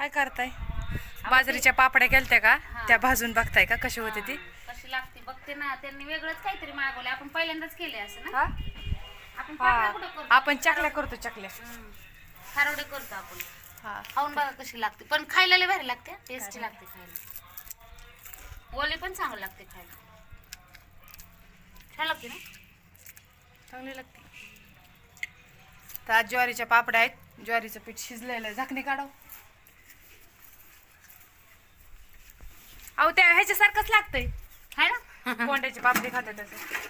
काय करताय? बाजरीच्या पापड्या केलत्या का. त्या भाजून बघताय का? कशी होते ती? कशी लागते बघते ना. त्यांनी वेगळंच काहीतरी मागवले. आपण पहिल्यांदाच केले असं ना? हा? आपण पापड्या कुठं करतो? आपण चकल्या करतो चकल्या. हम्म. करतो आपण. हा. खाऊन बघा कशी लागते. पण खायला लय भारी लागते. टेस्टी लागते खायला. ओली पण चांगलं लागते खायला. छान लागते ना? चांगली लागते. तर आज ज्वारीच्या पापड्या आहेत. ज्वारीचं पीठ शिजलेलं आहे. झाकणी काढव. अहो त्या ह्याच्यासारखंच लागतंय. है ना? कोंड्याचे पापडे खातात तसं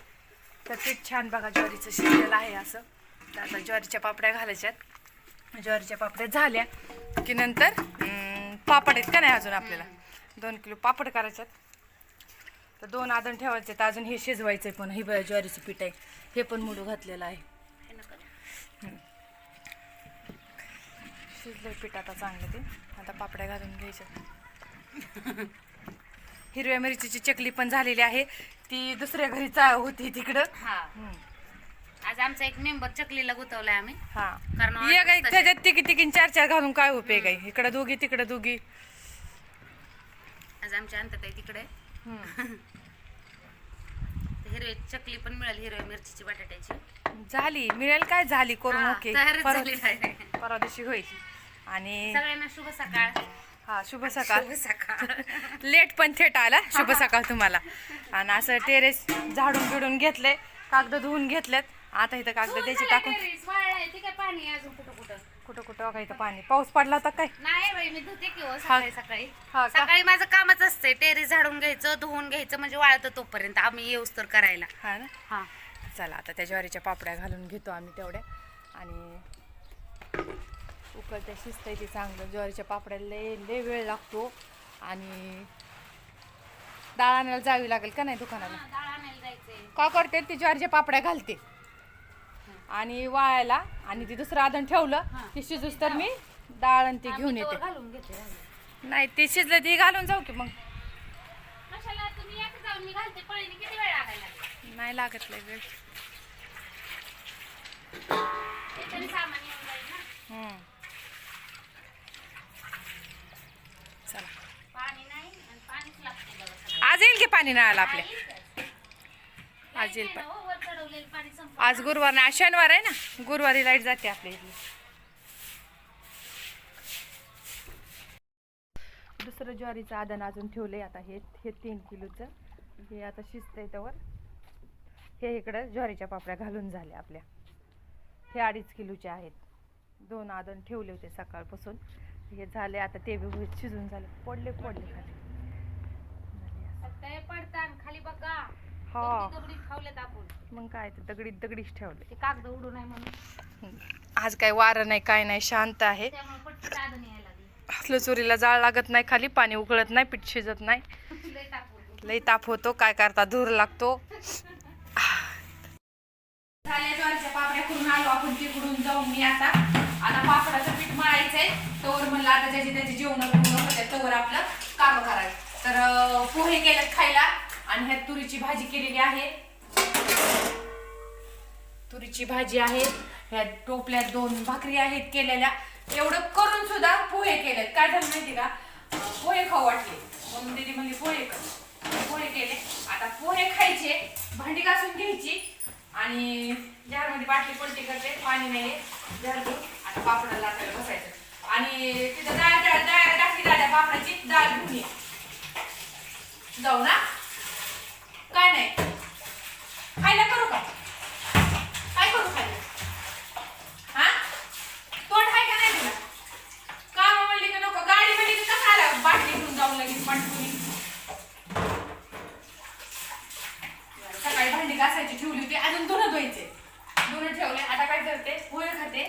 तर पीठ छान बघा ज्वारीचं शिजलेलं आहे असं. तर आता ज्वारीच्या पापड्या घालायच्यात. ज्वारीच्या पापड्या झाल्या की नंतर पापड आहेत का नाही अजून आपल्याला? दोन किलो पापड करायच्यात. तर दोन आदण ठेवायचे तर अजून हे शिजवायचं पण. हे बघा ज्वारीचं पीठ आहे. हे पण मुडू घातलेलं आहे. है. शिजलंय पीठ आता चांगलं ते. आता पापड्या घालून घ्यायच्या हिरव्या मिरचीची चकली पण झालेली आहे. ती दुसऱ्या घरी चा होती तिकडं. हा. हम्म. आज आमचा एक मेंबर चकलीला गुतवलाय आम्ही. हा. कारण ये ऑर्डर त्याच्यात तिकी तिकीन चार चार घालून काय उपयोग आहे? इकडं दोघी तिकडं दोघी. आज आमच्या अंतत आहे तिकडे. हम्म. हिरवी चकली पण मिळाली हिरव्या मिरचीची बटाट्याची. झाली. मिळेल काय झाली? करून हा, ओके. तयारच परवा झाली आहे. परवा दिवशी होईल. आणि सगळ्यांना शुभ सकाळ. हा शुभ सकाळ. शुभ सकाळ. लेट पण थेट आला. शुभ सकाळ तुम्हाला. आणि असं टेरेस झाडून बिडून घेतले कागद धुवून घेतलेत. आता इथं कागद द्यायचे टाकून. पाणी अजून कुठं कुठं? कुठं इथं पाणी. पाऊस पडला होता काय? नाही बाई मी धुते की हो. सकाळी सकाळी. हा का? सकाळी माझं कामच असतंय. टेरेस झाडून घ्यायचं धुवून घ्यायचं म्हणजे वाळतं तोपर्यंत. आम्ही येऊस तर करायला. हा ना? हा. चला आता त्या ज्वारीच्या पापड्या घालून घेतो आम्ही तेवढ्या. आणि उकळत्या शिजतंय ते चांगलं. ज्वारीच्या पापड्या लय लय वेळ लागतो. आणि डाळ आणायला जावी लागेल का नाही दुकानाला? का करते? ती ज्वारीच्या पापड्या घालते. आणि वाळायला आणि ती दुसरं आधण ठेवलं. ती शिजूस तर मी डाळ आणि ती घेऊन येते. घालून घेते. नाही ती शिजलं ती घालून जाऊ की मग? नाही लागत लय वेळ ते तरी सामान येऊन जाईल ना हम्म. चला पाणी नाही आणि पाणीच लागते बघा सगळं. आज येईल की पाणी नळाला आपल्या. आज येईल पाणी आज गुरुवार नाही आज शनिवार आहे ना? गुरुवारी लाइट जाते आपल्या इथली. दुसरं ज्वारीचं आदान अजून ठेवलंय आता हे हे तीन किलोचं. हे आता शिजतंय त्यावर. हे इकडं ज्वारीच्या पापड्या घालून झाल्या आपल्या. हे अडीच किलोचे आहेत. दोन आदन ठेवले होते सकाळपासून. हे झाले आता ते बी शिजून झाले. पडले पडले खाली. खाली बघा. हा. दगडी दगडी खावलेत आपण. मग काय ते दगडीत दगडीच ठेवले. ते कागद उडू नये म्हणून. आज काय वारं नाही काय नाही शांत आहे. त्यामुळे पटकन दादन यायला लागली. असलं चोरीला जाळ लागत नाही खाली पाणी उकळत नाही पीठ शिजत नाही. लय टाकून लई ताप होतो काय करता धूर लागतो. झाल्या ज्वारीच्या पापड्या करून आलो आपण तिकडून जाऊन मी आता. आता पापडाचं पीठ मळायचंय. तवर म्हणलं आता ज्याची त्याची जेवण पूर्ण होते तवर आपलं काम करायचं. तर पोहे केलेत खायला आणि ह्यात तुरीची भाजी केलेली आहे. तुरीची भाजी आहे. ह्या टोपल्यात दोन भाकरी आहेत केलेल्या. एवढं करून सुद्धा पोहे केलेत. काय झालं माहिती का? पोहे खाऊ वाटले. म्हणून दिदी म्हणजे पोहे कर. पोहे केले. आता पोहे खायचे भांडी घासून घ्यायची आणि जारमध्ये बाटली पलटी करते पाणी नाही जार आता पापडाला लाटायला बसायचं. आणि तिथं डाळ डाळ डाळ टाकली डाळ पापडाची डाळ घेऊन ये. जाऊ ना? काय नाही. खायला करू का? काय करू खायला? हा? तोंड आहे का नाही तुला? काम म्हणली की नको? गाडी म्हणली की कसं आला? बाटली घेऊन जाऊ लगेच पाठवली सकाळी भांडी घासायची ठेवली होती अजून दोन धुवायचे. धुणं ठेवले आता काय करते? पोहे खाते.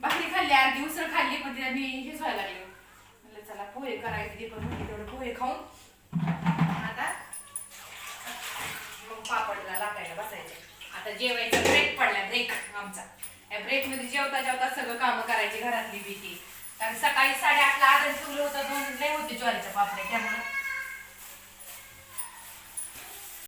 भाकरी खाल्ली अर्धी उसळ खाल्ली पण तिला मी हेच व्हायला लागले. म्हणलं चला पोहे करायचे पण तेवढं पोहे खाऊन आता मग पापडला बसायचे. आता जेवायचा ब्रेक पडला ब्रेक आमचा. या ब्रेकमध्ये जेवता जेवता सगळं कामं करायची घरातली भीती. कारण सकाळी साडेआठला आदर ठेवलं होतं दोन लय होते ज्वारीच्या पापड्या त्यामुळे